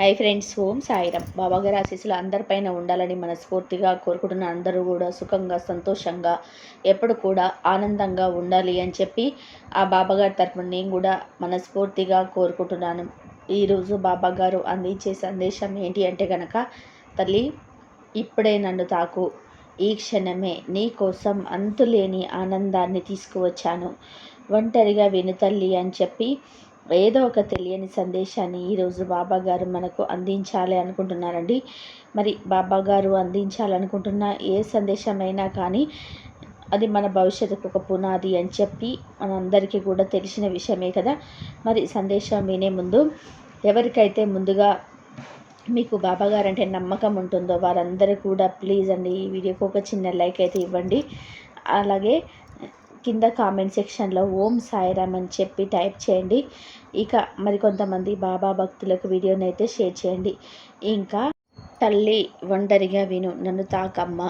Hi friends ఓం సాయిరం బాబాగారి ఆశీస్సులు అందరిపైన ఉండాలని మనస్ఫూర్తిగా కోరుకుంటున్న అందరూ కూడా సుఖంగా సంతోషంగా ఎప్పుడు కూడా ఆనందంగా ఉండాలి అని చెప్పి ఆ బాబాగారి తరఫున నేను కూడా మనస్ఫూర్తిగా కోరుకుంటున్నాను. ఈరోజు బాబాగారు అందించే సందేశం ఏంటి అంటే కనుక తల్లి ఇప్పుడే నన్ను తాకు. ఈ క్షణమే నీ కోసం అంతులేని ఆనందాన్ని తీసుకువచ్చాను. ఒంటరిగా విను తల్లి అని చెప్పి ఏదో ఒక తెలియని సందేశాన్ని ఈరోజు బాబా గారు మనకు అందించాలి అనుకుంటున్నారండి. మరి బాబా గారు అందించాలనుకుంటున్న ఏ సందేశమైనా కానీ అది మన భవిష్యత్తుకు ఒక పునాది అని చెప్పి మనందరికీ కూడా తెలిసిన విషయమే కదా. మరి సందేశం వినే ముందు ఎవరికైతే ముందుగా మీకు బాబాగారు అంటే నమ్మకం ఉంటుందో వారందరూ కూడా ప్లీజ్ అండి ఈ వీడియోకి ఒక చిన్న లైక్ అయితే ఇవ్వండి. అలాగే కింద కామెంట్ సెక్షన్లో ఓం సాయిరామ్ అని చెప్పి టైప్ చేయండి. ఇక మరికొంతమంది బాబా భక్తులకు వీడియోని అయితే షేర్ చేయండి. ఇంకా తల్లి ఒంటరిగా విను నన్ను తాకమ్మ.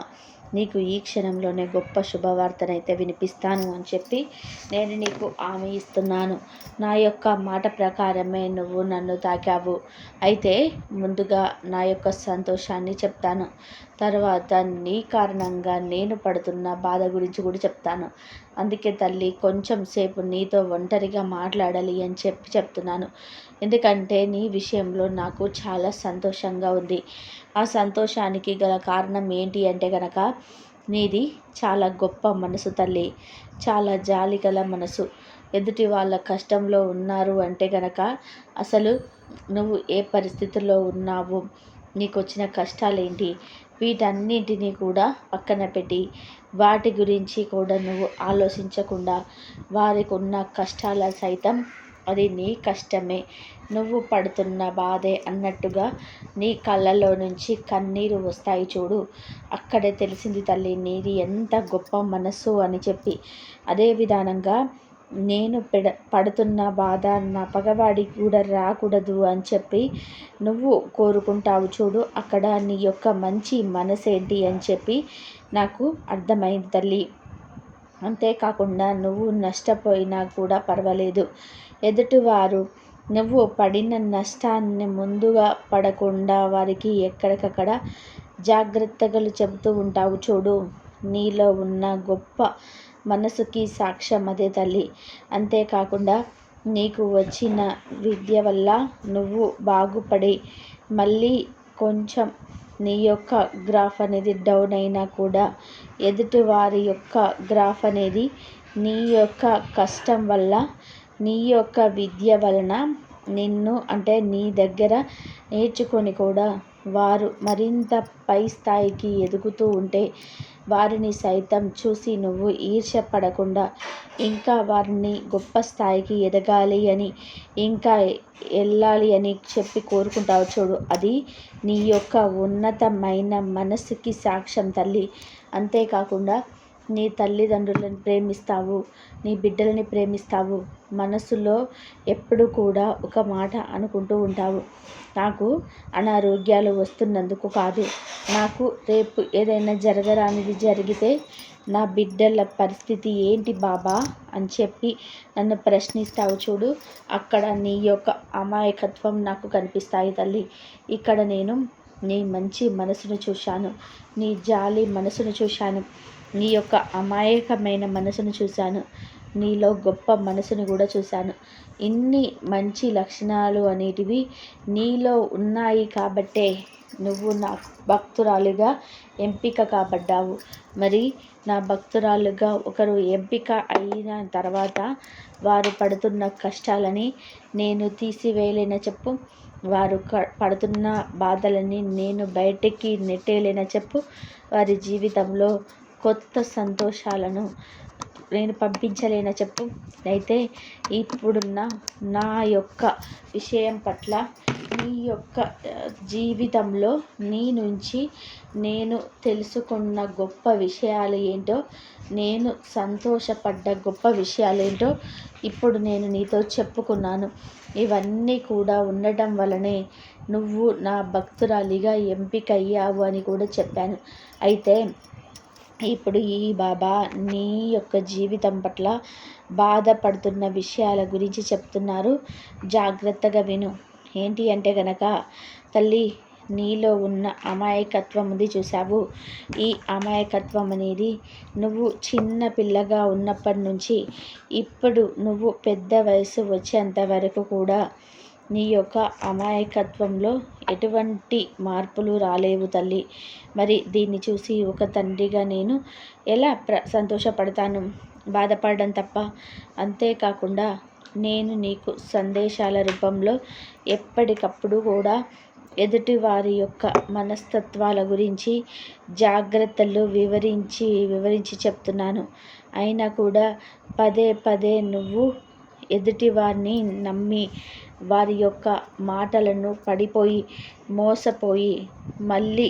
నీకు ఈ క్షణంలోనే గొప్ప శుభవార్తనైతే వినిపిస్తాను అని చెప్పి నేను నీకు ఆమె ఇస్తున్నాను. నా యొక్క మాట ప్రకారమే నువ్వు నన్ను తాకావు. అయితే ముందుగా నా యొక్క సంతోషాన్ని చెప్తాను. తర్వాత నీ కారణంగా నేను పడుతున్న బాధ గురించి కూడా చెప్తాను. అందుకే తల్లి కొంచెం సేపు నీతో ఒంటరిగా మాట్లాడాలి అని చెప్పి చెప్తున్నాను. ఎందుకంటే నీ విషయంలో నాకు చాలా సంతోషంగా ఉంది. ఆ సంతోషానికి గల కారణం ఏంటి అంటే కనుక నీది చాలా గొప్ప మనసు తల్లి. చాలా జాలి గల మనసు. ఎదుటి వాళ్ళ కష్టంలో ఉన్నారు అంటే గనక అసలు నువ్వు ఏ పరిస్థితుల్లో ఉన్నావు? నీకు వచ్చిన కష్టాలేంటి? వీటన్నింటినీ కూడా పక్కన పెట్టి వాటి గురించి కూడా నువ్వు ఆలోచించకుండా వారికి ఉన్న కష్టాల సైతం అది నీ కష్టమే. నువ్వు పడుతున్న బాధే అన్నట్టుగా నీ కళ్ళలో నుంచి కన్నీరు వస్తాయి చూడు. అక్కడే తెలిసింది తల్లి నీది ఎంత గొప్ప మనస్సు అని చెప్పి. అదే విధానంగా నేను పెడ పడుతున్న బాధ నా పగవాడికి కూడా రాకూడదు అని చెప్పి నువ్వు కోరుకుంటావు చూడు అక్కడ నీ యొక్క మంచి మనసేంటి అని చెప్పి నాకు అర్థమైంది తల్లి. అంతేకాకుండా నువ్వు నష్టపోయినా కూడా పర్వాలేదు. ఎదుటివారు నువ్వు పడిన నష్టాన్ని ముందుగా పడకుండా వారికి ఎక్కడికక్కడ జాగ్రత్తలు చెబుతూ ఉంటావు చూడు. నీలో ఉన్న గొప్ప మనసుకి సాక్ష్యం అదే తల్లి. అంతేకాకుండా నీకు వచ్చిన విద్య వల్ల నువ్వు బాగుపడి మళ్ళీ కొంచెం నీ యొక్క గ్రాఫ్ అనేది డౌన్ అయినా కూడా ఎదుటి వారి యొక్క గ్రాఫ్ అనేది నీ యొక్క కష్టం వల్ల నీ యొక్క విద్య వలన నిన్ను అంటే నీ దగ్గర నేర్చుకొని కూడా వారు మరింత పై స్థాయికి ఎదుగుతూ ఉంటే వారిని సైతం చూసి నువ్వు ఈర్ష్య పడకుండా ఇంకా వారిని గొప్ప స్థాయికి ఎదగాలి అని ఇంకా వెళ్ళాలి అని చెప్పి కోరుకుంటావు చూడు. అది నీ యొక్క ఉన్నతమైన మనసుకి సాక్ష్యం తల్లి. అంతేకాకుండా నీ తల్లిదండ్రులను ప్రేమిస్తావు నీ బిడ్డలని ప్రేమిస్తావు. మనసులో ఎప్పుడు కూడా ఒక మాట అనుకుంటూ ఉంటావు. నాకు అనారోగ్యాలు వస్తున్నందుకు కాదు. నాకు రేపు ఏదైనా జరగరానిది జరిగితే నా బిడ్డల పరిస్థితి ఏంటి బాబా అని చెప్పి నన్ను ప్రశ్నిస్తావు చూడు. అక్కడ నీ యొక్క అమాయకత్వం నాకు కనిపిస్తాయి తల్లి. ఇక్కడ నేను నీ మంచి మనసును చూశాను. నీ జాలి మనసును చూశాను. నీ యొక్క అమాయకమైన మనసును చూశాను. నీలో గొప్ప మనసును కూడా చూశాను. ఇన్ని మంచి లక్షణాలు అనేటివి నీలో ఉన్నాయి కాబట్టే నువ్వు నా భక్తురాలుగా ఎంపిక కాబడ్డావు. మరి నా భక్తురాలుగా ఒకరు ఎంపిక అయిన తర్వాత వారు పడుతున్న కష్టాలని నేను తీసివేయలేన చెప్పు. వారు పడుతున్న బాధలని నేను బయటికి నెట్టేలేన చెప్పు? వారి జీవితంలో కొత్త సంతోషాలను నేను పంపించలేనా చెప్పు? అయితే ఇప్పుడున్న నా యొక్క విషయం పట్ల నీ యొక్క జీవితంలో నీ నుంచి నేను తెలుసుకున్న గొప్ప విషయాలు ఏంటో నేను సంతోషపడ్డ గొప్ప విషయాలు ఏంటో ఇప్పుడు నేను నీతో చెప్పుకున్నాను. ఇవన్నీ కూడా ఉండటం వలనే నువ్వు నా భక్తురాలిగా ఎంపిక అయ్యావు అని కూడా చెప్పాను. అయితే ఇప్పుడు ఈ బాబా నీ యొక్క జీవితం పట్ల బాధపడుతున్న విషయాల గురించి చెప్తున్నారు. జాగ్రత్తగా విను. ఏంటి అంటే గనక తల్లి నీలో ఉన్న అమాయకత్వం ఉంది చూసావు ఈ అమాయకత్వం అనేది నువ్వు చిన్న పిల్లగా ఉన్నప్పటి నుంచి ఇప్పుడు నువ్వు పెద్ద వయసు వచ్చేంత వరకు కూడా నీ యొక్క అమాయకత్వంలో ఎటువంటి మార్పులు రాలేవు తల్లి. మరి దీన్ని చూసి ఒక తండ్రిగా నేను ఎలా ప్ర సంతోషపడతాను? బాధపడడం తప్ప. అంతేకాకుండా నేను నీకు సందేశాల రూపంలో ఎప్పటికప్పుడు కూడా ఎదుటి వారి యొక్క మనస్తత్వాల గురించి జాగ్రత్తలు వివరించి వివరించి చెప్తున్నాను. అయినా కూడా పదే పదే నువ్వు ఎదుటి వారిని నమ్మి వారి యొక్క మాటలను పడిపోయి మోసపోయి మళ్ళీ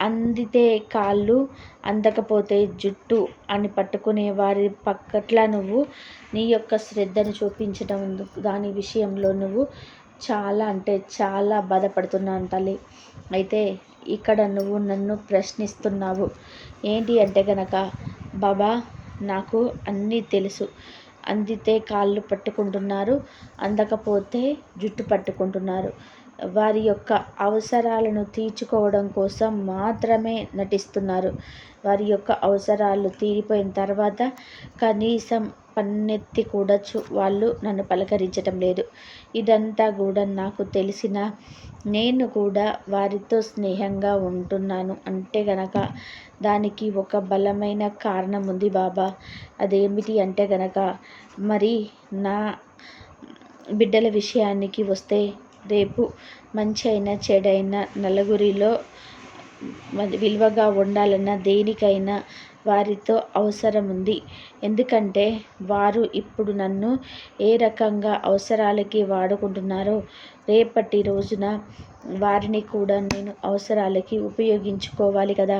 అందితే కాళ్ళు అందకపోతే జుట్టు అని పట్టుకునే వారి పక్కట్ల నువ్వు నీ యొక్క శ్రద్ధను చూపించడం దాని విషయంలో నువ్వు చాలా అంటే చాలా బాధపడుతున్నాను తల్లి. అయితే ఇక్కడ నువ్వు నన్ను ప్రశ్నిస్తున్నావు. ఏంటి అంటే గనక బాబా నాకు అన్నీ తెలుసు. అందితే కాళ్ళు పట్టుకుంటున్నారు అందకపోతే జుట్టు పట్టుకుంటున్నారు. వారి యొక్క అవసరాలను తీర్చుకోవడం కోసం మాత్రమే నటిస్తున్నారు. వారి యొక్క అవసరాలు తీరిపోయిన తర్వాత కనీసం పన్నెత్తి కూడా చూ వాళ్ళు నన్ను పలకరించటం లేదు. ఇదంతా కూడా నాకు తెలిసిన నేను కూడా వారితో స్నేహంగా ఉంటున్నాను. అంటే గనక దానికి ఒక బలమైన కారణం ఉంది బాబా. అదేమిటి అంటే గనక మరి నా బిడ్డల విషయానికి వస్తే రేపు మంచి అయినా చెడైనా నలుగురిలో విలువగా ఉండాలన్నా దేనికైనా వారితో అవసరం ఉంది ఎందుకంటే వారు ఇప్పుడు నన్ను ఏ రకంగా అవసరాలకి వాడుకుంటున్నారో రేపటి రోజున వారిని కూడా నేను అవసరాలకి ఉపయోగించుకోవాలి కదా.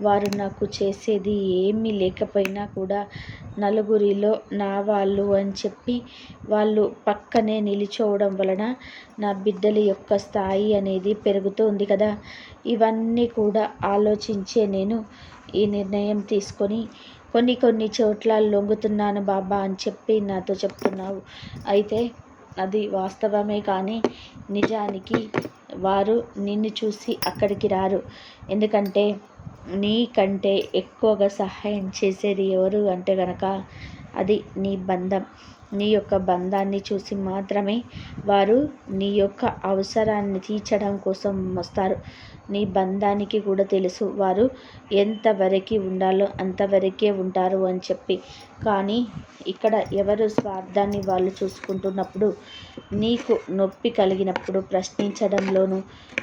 వారు నాకు చేసేది ఏమీ లేకపోయినా కూడా నలుగురిలో నా వాళ్ళు అని చెప్పి వాళ్ళు పక్కనే నిలిచోవడం వలన నా బిడ్డల యొక్క స్థాయి అనేది పెరుగుతుంది కదా. ఇవన్నీ కూడా ఆలోచించే నేను ఈ నిర్ణయం తీసుకొని కొన్ని కొన్ని చోట్ల లొంగుతున్నాను బాబా అని చెప్పి నాతో చెప్తున్నావు. అయితే అది వాస్తవమే కానీ నిజానికి వారు నిన్ను చూసి అక్కడికి రారు. ఎందుకంటే నీకంటే ఎక్కువగా సహాయం చేసేది ఎవరు అంటే గనక అది నీ బంధం. నీ యొక్క బంధాన్ని చూసి మాత్రమే వారు నీ యొక్క అవసరాన్ని తీర్చడం కోసం వస్తారు. నీ బంధానికి కూడా తెలుసు వారు ఎంతవరకు ఉండాలో అంతవరకే ఉంటారు అని చెప్పి. కానీ ఇక్కడ ఎవరు స్వార్థాన్ని వాళ్ళు చూసుకుంటున్నప్పుడు నీకు నొప్పి కలిగినప్పుడు ప్రశ్నించడంలోనూ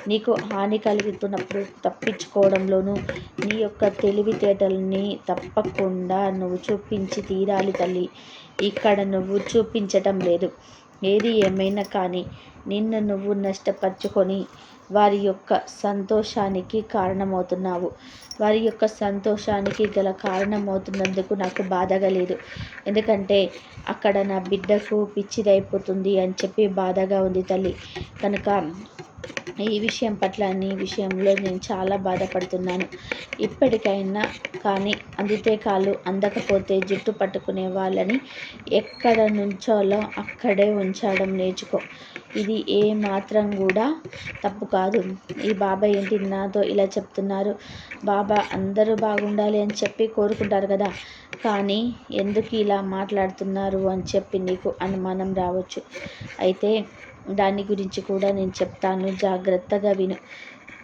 నీకు హాని కలుగుతున్నప్పుడు తప్పించుకోవడంలోనూ నీ యొక్క తెలివితేటల్ని తప్పకుండా నువ్వు చూపించి తీరాలి తల్లి ఇక్కడ నువ్వు చూపించటం లేదు. ఏది ఏమైనా కానీ నిన్ను నువ్వు నష్టపరుచుకొని వారి యొక్క సంతోషానికి కారణమవుతున్నావు. వారి యొక్క సంతోషానికి గల కారణమవుతున్నందుకు నాకు బాధగా లేదు. ఎందుకంటే అక్కడ నా బిడ్డకు పిచ్చిదైపోతుంది అని చెప్పి బాధగా ఉంది తల్లి. కనుక ఈ విషయం పట్ల నీ విషయంలో నేను చాలా బాధపడుతున్నాను. ఇప్పటికైనా కానీ అందితే కాళ్ళు అందకపోతే జుట్టు పట్టుకునే వాళ్ళని ఎక్కడ నుంచోలో అక్కడే ఉంచడం నేర్చుకో. ఇది ఏ మాత్రం కూడా తప్పు కాదు. ఈ బాబా ఏంటి నాతో ఇలా చెప్తున్నారు? బాబా అందరూ బాగుండాలి అని చెప్పి కోరుకుంటారు కదా. కానీ ఎందుకు ఇలా మాట్లాడుతున్నారు అని చెప్పి నీకు అనుమానం రావచ్చు. అయితే దాని గురించి కూడా నేను చెప్తాను. జాగ్రత్తగా విను.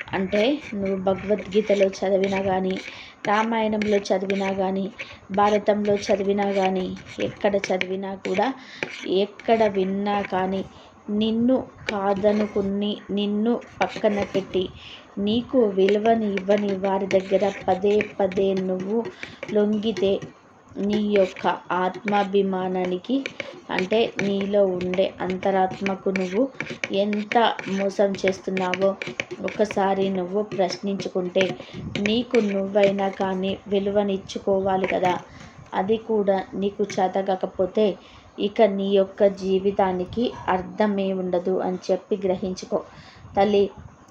అంటే నువ్వు భగవద్గీతలో చదివినా కానీ రామాయణంలో చదివినా కానీ భారతంలో చదివినా కానీ ఎక్కడ చదివినా కూడా ఎక్కడ విన్నా కానీ నిన్ను కాదనుకుని నిన్ను పక్కన పెట్టి నీకు విలువని ఇవ్వని వారి దగ్గర పదే పదే నువ్వు లొంగితే నీ యొక్క ఆత్మాభిమానానికి అంటే నీలో ఉండే అంతరాత్మకు నువ్వు ఎంత మోసం చేస్తున్నావో ఒకసారి నువ్వు ప్రశ్నించుకుంటే నీకు నువ్వైనా కానీ విలువనిచ్చుకోవాలి కదా. అది కూడా నీకు చేతకాకపోతే ఇక నీ యొక్క జీవితానికి అర్థమే ఉండదు అని చెప్పి గ్రహించుకో. తల్లి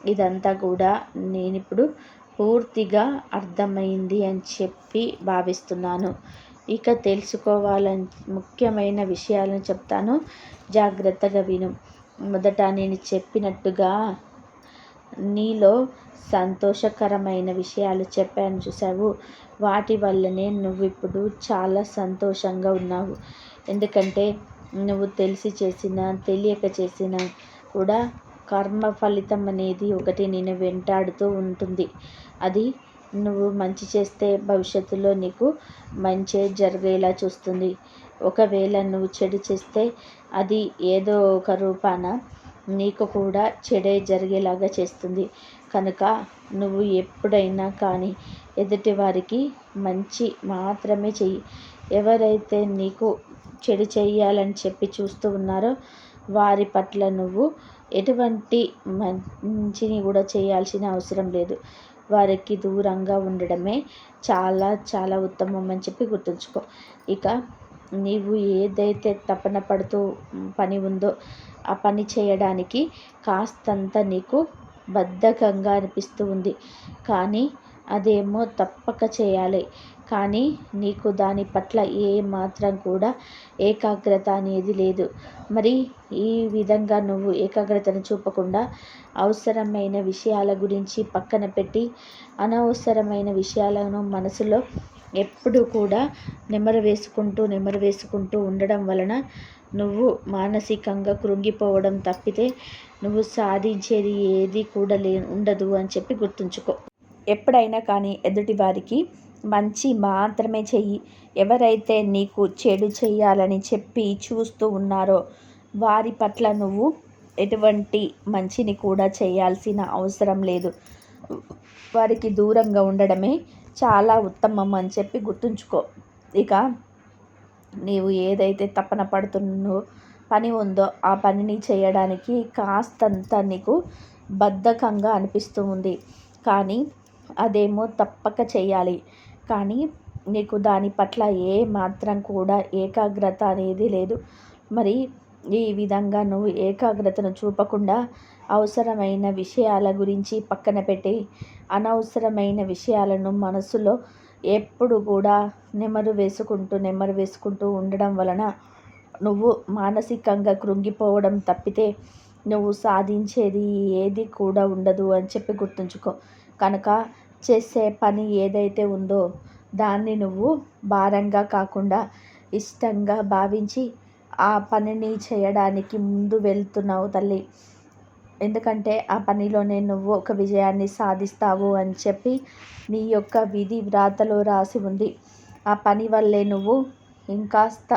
ఇదంతా కూడా నేను ఇప్పుడు పూర్తిగా అర్థమైంది అని చెప్పి భావిస్తున్నాను. ఇక తెలుసుకోవాలని ముఖ్యమైన విషయాలను చెప్తాను. జాగ్రత్తగా విను. మొదట నేను చెప్పినట్టుగా నీలో సంతోషకరమైన విషయాలు చెప్పాను చూసావు వాటి వల్లనే నువ్వు ఇప్పుడు చాలా సంతోషంగా ఉన్నావు. ఎందుకంటే నువ్వు తెలిసి చేసిన తెలియక చేసిన కూడా కర్మ ఫలితం అనేది ఒకటి నేను వెంటాడుతూ ఉంటుంది. అది నువ్వు మంచి చేస్తే భవిష్యత్తులో నీకు మంచి జరిగేలా చూస్తుంది. ఒకవేళ నువ్వు చెడు చేస్తే అది ఏదో ఒక రూపాన నీకు కూడా చెడే జరిగేలాగా చేస్తుంది. కనుక నువ్వు ఎప్పుడైనా కానీ ఎదుటి వారికి మంచి మాత్రమే చెయ్యి. ఎవరైతే నీకు చెడు చేయాలని చెప్పి చూస్తూ ఉన్నారో వారి పట్ల నువ్వు ఎటువంటి మంచిని కూడా చేయాల్సిన అవసరం లేదు. వారికి దూరంగా ఉండడమే చాలా చాలా ఉత్తమం అని చెప్పి గుర్తుంచుకో. ఇక నీవు ఏదైతే తపన పడుతూ పని ఉందో ఆ పని చేయడానికి కాస్తంత నీకు బద్ధకంగా అనిపిస్తూ ఉంది. కానీ అదేమో తప్పక చేయాలి. కానీ నీకు దాని పట్ల ఏ మాత్రం కూడా ఏకాగ్రత అనేది లేదు. మరి ఈ విధంగా నువ్వు ఏకాగ్రతను చూపకుండా అవసరమైన విషయాల గురించి పక్కన పెట్టి అనవసరమైన విషయాలను మనసులో ఎప్పుడు కూడా నెమరు వేసుకుంటూ నెమరు వేసుకుంటూ ఉండడం వలన నువ్వు మానసికంగా కృంగిపోవడం తప్పితే నువ్వు సాధించేది ఏది కూడా లే ఉండదు అని చెప్పి గుర్తుంచుకో. ఎప్పుడైనా కానీ ఎదుటి వారికి మంచి మాత్రమే చెయ్యి. ఎవరైతే నీకు చెడు చేయాలని చెప్పి చూస్తూ ఉన్నారో వారి పట్ల నువ్వు ఎటువంటి మంచిని కూడా చేయాల్సిన అవసరం లేదు. వారికి దూరంగా ఉండడమే చాలా ఉత్తమం అని చెప్పి గుర్తుంచుకో. ఇక నీవు ఏదైతే తపన పడుతున్నో పని ఉందో ఆ పనిని చేయడానికి కాస్తంత నీకు బద్ధకంగా అనిపిస్తూ ఉంది. కానీ అదేమో తప్పక చేయాలి కానీ నీకు దాని పట్ల ఏ మాత్రం కూడా ఏకాగ్రత అనేది లేదు. మరి ఈ విధంగా నువ్వు ఏకాగ్రతను చూపకుండా అవసరమైన విషయాల గురించి పక్కన పెట్టి అనవసరమైన విషయాలను మనసులో ఎప్పుడు కూడా నెమరు వేసుకుంటూ నెమరు వేసుకుంటూ ఉండడం వలన నువ్వు మానసికంగా కృంగిపోవడం తప్పితే నువ్వు సాధించేది ఏది కూడా ఉండదు అని చెప్పి గుర్తుంచుకో. కనుక చేసే పని ఏదైతే ఉందో దాన్ని నువ్వు భారంగా కాకుండా ఇష్టంగా భావించి ఆ పనిని చేయడానికి ముందు వెళ్తున్నావు తల్లి. ఎందుకంటే ఆ పనిలోనే నువ్వు ఒక విజయాన్ని సాధిస్తావు అని చెప్పి నీ యొక్క విధి వ్రాతలో రాసి ఉంది. ఆ పని వల్లే నువ్వు ఇంకాస్త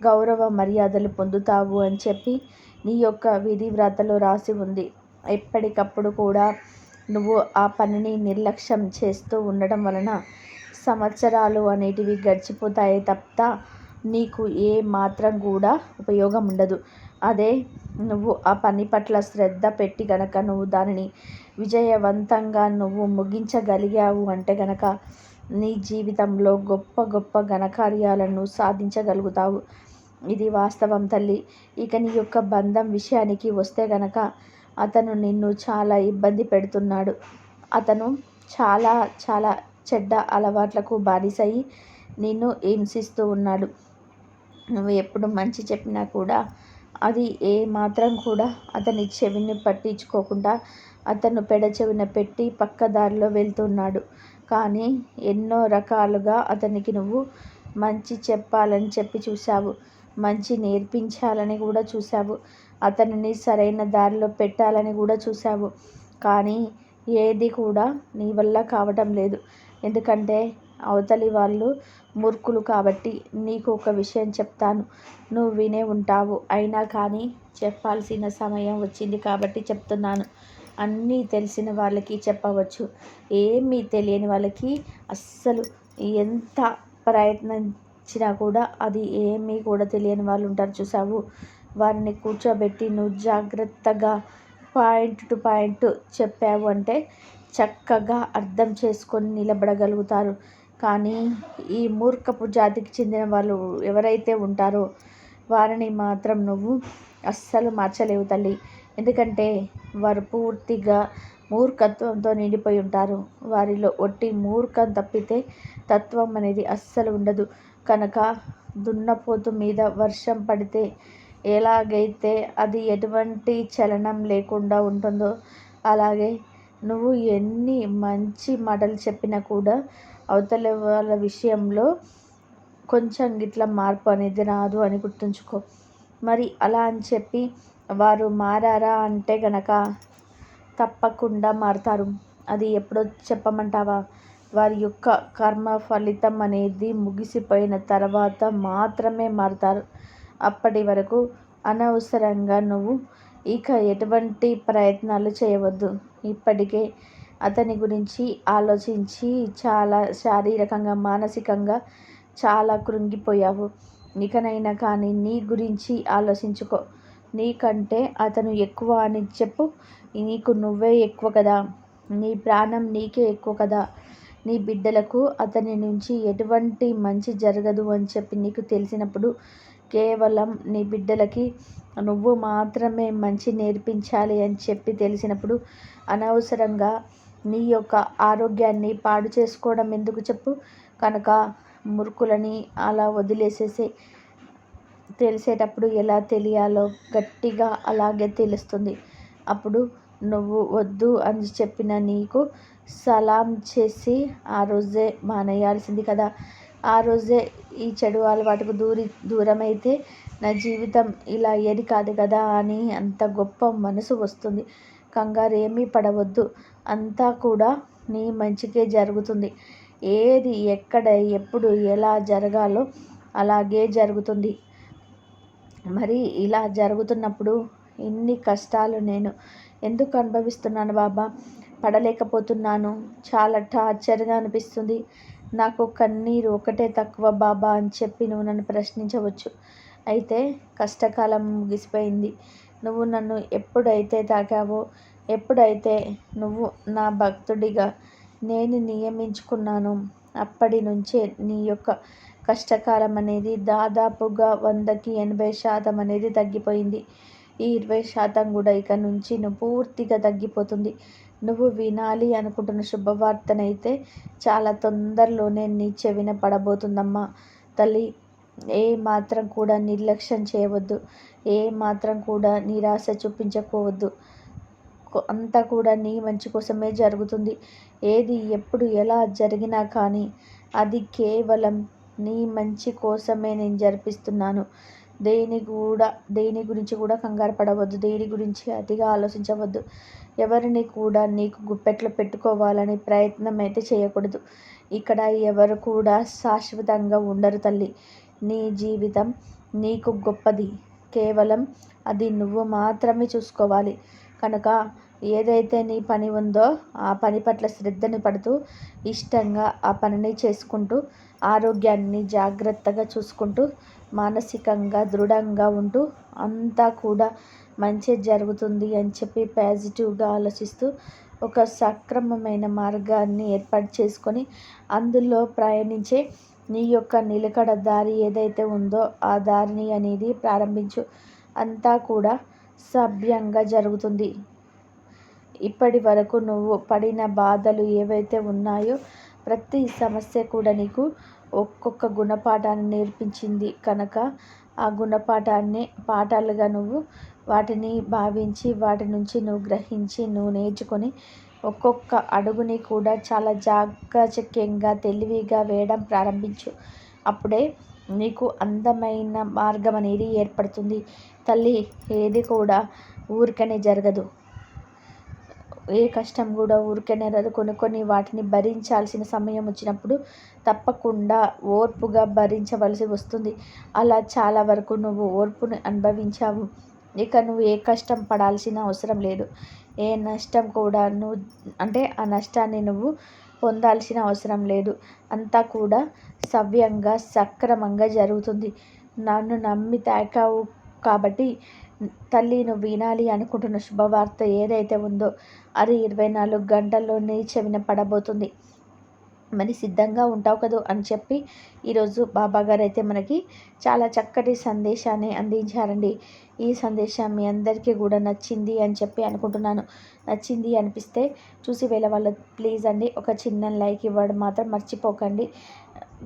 గౌరవ మర్యాదలు పొందుతావు అని చెప్పి నీ యొక్క విధి వ్రాతలో రాసి ఉంది. ఎప్పటికప్పుడు కూడా నువ్వు ఆ పనిని నిర్లక్ష్యం చేస్తూ ఉండడం వలన సంవత్సరాలు అనేటివి గడిచిపోతాయి తప్ప నీకు ఏ మాత్రం కూడా ఉపయోగం ఉండదు. అదే నువ్వు ఆ పని పట్ల శ్రద్ధ పెట్టి గనక నువ్వు దానిని విజయవంతంగా నువ్వు ముగించగలిగావు అంటే గనక నీ జీవితంలో గొప్ప గొప్ప ఘనకార్యాలను సాధించగలుగుతావు. ఇది వాస్తవం తల్లి. ఇక నీ యొక్క బంధం విషయానికి వస్తే గనక అతను నిన్ను చాలా ఇబ్బంది పెడుతున్నాడు. అతను చాలా చాలా చెడ్డ అలవాట్లకు బానిసయి నిన్ను హింసిస్తూ ఉన్నాడు. నువ్వు ఎప్పుడు మంచి చెప్పినా కూడా అది ఏ మాత్రం కూడా అతని చెవిని పట్టించుకోకుండా అతను పెడ చెవిన పెట్టి పక్క దారిలో వెళ్తున్నాడు. కానీ ఎన్నో రకాలుగా అతనికి నువ్వు మంచి చెప్పాలని చెప్పి చూశావు. మంచి నేర్పించాలని కూడా చూశావు. అతనిని సరైన దారిలో పెట్టాలని కూడా చూశావు. కానీ ఏది కూడా నీ వల్ల కావటం లేదు. ఎందుకంటే అవతలి వాళ్ళు మూర్ఖులు కాబట్టి నీకు ఒక విషయం చెప్తాను. నువ్వు వినే ఉంటావు. అయినా కానీ చెప్పాల్సిన సమయం వచ్చింది కాబట్టి చెప్తున్నాను. అన్నీ తెలిసిన వాళ్ళకి చెప్పవచ్చు. ఏమీ తెలియని వాళ్ళకి అస్సలు ఎంత ప్రయత్నించినా కూడా అది ఏమీ కూడా తెలియని వాళ్ళు ఉంటారు చూసావు వారిని కూర్చోబెట్టి నువ్వు జాగ్రత్తగా పాయింట్ టు పాయింట్ చెప్పావు అంటే చక్కగా అర్థం చేసుకొని నిలబడగలుగుతారు. కానీ ఈ మూర్ఖపు జాతికి చెందిన వాళ్ళు ఎవరైతే ఉంటారో వారిని మాత్రం నువ్వు అస్సలు మార్చలేవు తల్లి. ఎందుకంటే వారు పూర్తిగా మూర్ఖత్వంతో నిండిపోయి ఉంటారు. వారిలో ఒట్టి మూర్ఖం తప్పితే తత్వం అనేది అస్సలు ఉండదు. కనుక దున్నపోతు మీద వర్షం పడితే ఎలాగైతే అది ఎటువంటి చలనం లేకుండా ఉంటుందో అలాగే నువ్వు ఎన్ని మంచి మాటలు చెప్పినా కూడా అవతల వాళ్ళ విషయంలో కొంచెం గిట్ల మార్పు అనేది రాదు అని గుర్తుంచుకో. మరి అలా అని చెప్పి వారు మారారా అంటే గనక తప్పకుండా మారుతారు. అది ఎప్పుడో చెప్పమంటావా? వారి యొక్క కర్మ ఫలితం అనేది ముగిసిపోయిన తర్వాత మాత్రమే మారుతారు. అప్పటి వరకు అనవసరంగా నువ్వు ఇక ఎటువంటి ప్రయత్నాలు చేయవద్దు. ఇప్పటికే అతని గురించి ఆలోచించి చాలా శారీరకంగా మానసికంగా చాలా కృంగిపోయావు. ఇకనైనా కానీ నీ గురించి ఆలోచించుకో. నీకంటే అతను ఎక్కువ అని చెప్పు. నీకు నువ్వే ఎక్కువ కదా. నీ ప్రాణం నీకే ఎక్కువ కదా. నీ బిడ్డలకు అతని నుంచి ఎటువంటి మంచి జరగదు అని చెప్పి నీకు తెలిసినప్పుడు కేవలం నీ బిడ్డలకి నువ్వు మాత్రమే మంచి నేర్పించాలి అని చెప్పి తెలిసినప్పుడు అనవసరంగా నీ యొక్క ఆరోగ్యాన్ని పాడు చేసుకోవడం ఎందుకు చెప్పు? కనుక మురుకులని అలా వదిలేసేసి తెలిసేటప్పుడు ఎలా తెలియాలో గట్టిగా అలాగే తెలుస్తుంది. అప్పుడు నువ్వు వద్దు అని చెప్పిన నీకు సలాం చేసి ఆ రోజే మానేయాల్సింది కదా. ఆ రోజే ఈ చెడు అలవాటుకు దూరి దూరమైతే నా జీవితం ఇలా ఏది కాదు కదా అని అంత గొప్ప మనసు వస్తుంది. కంగారు ఏమీ పడవద్దు. అంతా కూడా నీ మంచికే జరుగుతుంది. ఏది ఎక్కడ ఎప్పుడు ఎలా జరగాలో అలాగే జరుగుతుంది. మరి ఇలా జరుగుతున్నప్పుడు ఇన్ని కష్టాలు నేను ఎందుకు అనుభవిస్తున్నాను బాబా? పడలేకపోతున్నాను. చాలా టార్చర్గా అనిపిస్తుంది. నాకు కన్నీరు ఒకటే తక్కువ బాబా అని చెప్పి నువ్వు నన్ను ప్రశ్నించవచ్చు. అయితే కష్టకాలం ముగిసిపోయింది. నువ్వు నన్ను ఎప్పుడైతే తాకావో ఎప్పుడైతే నువ్వు నా భక్తుడిగా నేను నియమించుకున్నాను అప్పటి నుంచే నీ యొక్క కష్టకాలం అనేది దాదాపుగా వందకి ఎనభై శాతం అనేది తగ్గిపోయింది. ఈ ఇరవై శాతం కూడా ఇక నుంచి నువ్వు పూర్తిగా తగ్గిపోతుంది. నువ్వు వినాలి అనుకుంటున్న శుభవార్తనైతే చాలా తొందరలోనే నీ చెవిన పడబోతుందమ్మా. తల్లి ఏ మాత్రం కూడా నిర్లక్ష్యం చేయవద్దు. ఏ మాత్రం కూడా నిరాశ చూపించకపోవద్దు. అంతా కూడా నీ మంచి కోసమే జరుగుతుంది. ఏది ఎప్పుడు ఎలా జరిగినా కానీ అది కేవలం నీ మంచి కోసమే నేను జరిపిస్తున్నాను. దేని కూడా దేని గురించి కూడా కంగారు పడవద్దు. దేని గురించి అతిగా ఆలోచించవద్దు. ఎవరిని కూడా నీకు గుప్పెట్లో పెట్టుకోవాలని ప్రయత్నం అయితే చేయకూడదు. ఇక్కడ ఎవరు కూడా శాశ్వతంగా ఉండరు తల్లి. నీ జీవితం నీకు గొప్పది. కేవలం అది నువ్వు మాత్రమే చూసుకోవాలి. కనుక ఏదైతే నీ పని ఉందో ఆ పని పట్ల శ్రద్ధని పడుతూ ఇష్టంగా ఆ పనిని చేసుకుంటూ ఆరోగ్యాన్ని జాగ్రత్తగా చూసుకుంటూ మానసికంగా దృఢంగా ఉంటూ అంతా కూడా మంచి జరుగుతుంది అని చెప్పి పాజిటివ్గా ఆలోచిస్తూ ఒక సక్రమమైన మార్గాన్ని ఏర్పాటు చేసుకొని అందులో ప్రయాణించే నీ యొక్క నిలకడ దారి ఏదైతే ఉందో ఆ దారిని అనేది ప్రారంభించు. అంతా కూడా సభ్యంగా జరుగుతుంది. ఇప్పటి వరకు నువ్వు పడిన బాధలు ఏవైతే ఉన్నాయో ప్రతి సమస్య కూడా నీకు ఒక్కొక్క గుణపాఠాన్ని నేర్పించింది. కనుక ఆ గుణపాఠాన్ని పాఠాలుగా నువ్వు వాటిని భావించి వాటి నుంచి నువ్వు గ్రహించి నువ్వు నేర్చుకొని ఒక్కొక్క అడుగుని కూడా చాలా జాగ్రచక్యంగా తెలివిగా వేయడం ప్రారంభించు. అప్పుడే నీకు అందమైన మార్గం అనేది ఏర్పడుతుంది. తల్లి ఏది కూడా ఊరికనే జరగదు. ఏ కష్టం కూడా ఊరికనే రాదు. కొన్ని కొన్ని వాటిని భరించాల్సిన సమయం వచ్చినప్పుడు తప్పకుండా ఓర్పుగా భరించవలసి వస్తుంది. అలా చాలా వరకు నువ్వు ఓర్పుని అనుభవించావు. ఇక నువ్వు ఏ కష్టం పడాల్సిన అవసరం లేదు. ఏ నష్టం కూడా నువ్వు అంటే ఆ నష్టాన్ని నువ్వు పొందాల్సిన అవసరం లేదు. అంతా కూడా సవ్యంగా సక్రమంగా జరుగుతుంది. నన్ను నమ్మి తాకావు కాబట్టి తల్లి నువ్వు వినాలి అనుకుంటున్న శుభవార్త ఏదైతే ఉందో అది ఇరవై నాలుగు గంటల్లోనే చెవిన పడబోతుంది. మరి సిద్ధంగా ఉంటావు కదూ అని చెప్పి ఈరోజు బాబా గారు అయితే మనకి చాలా చక్కటి సందేశాన్ని అందించారండి. ఈ సందేశం మీ అందరికీ కూడా నచ్చింది అని చెప్పి అనుకుంటున్నాను. నచ్చింది అనిపిస్తే చూసి వేళ వాళ్ళు ప్లీజ్ అండి ఒక చిన్న లైక్ ఇవ్వడం మాత్రం మర్చిపోకండి.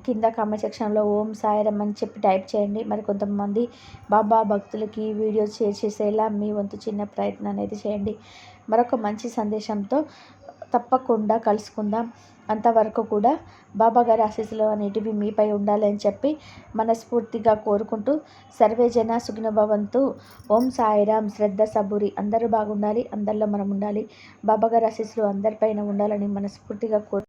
కింద కామెంట్ సెక్షన్లో ఓం సాయిరం అని చెప్పి టైప్ చేయండి. మరి కొంతమంది బాబా భక్తులకి వీడియోస్ షేర్ చేసేలా మీ వంతు చిన్న ప్రయత్నం అనేది చేయండి. మరొక మంచి సందేశంతో తప్పకుండా కలుసుకుందాం. అంతవరకు కూడా బాబా గారి ఆశీస్సులు అనేటివి మీపై ఉండాలి అని చెప్పి మనస్ఫూర్తిగా కోరుకుంటూ సర్వేజన సుగ్నభవంతు ఓం సాయిరామ్. శ్రద్ధ సబూరి. అందరూ బాగుండాలి. అందరిలో మనం ఉండాలి. బాబా గారి ఆశీస్సులు అందరిపైన ఉండాలని మనస్ఫూర్తిగా కోరు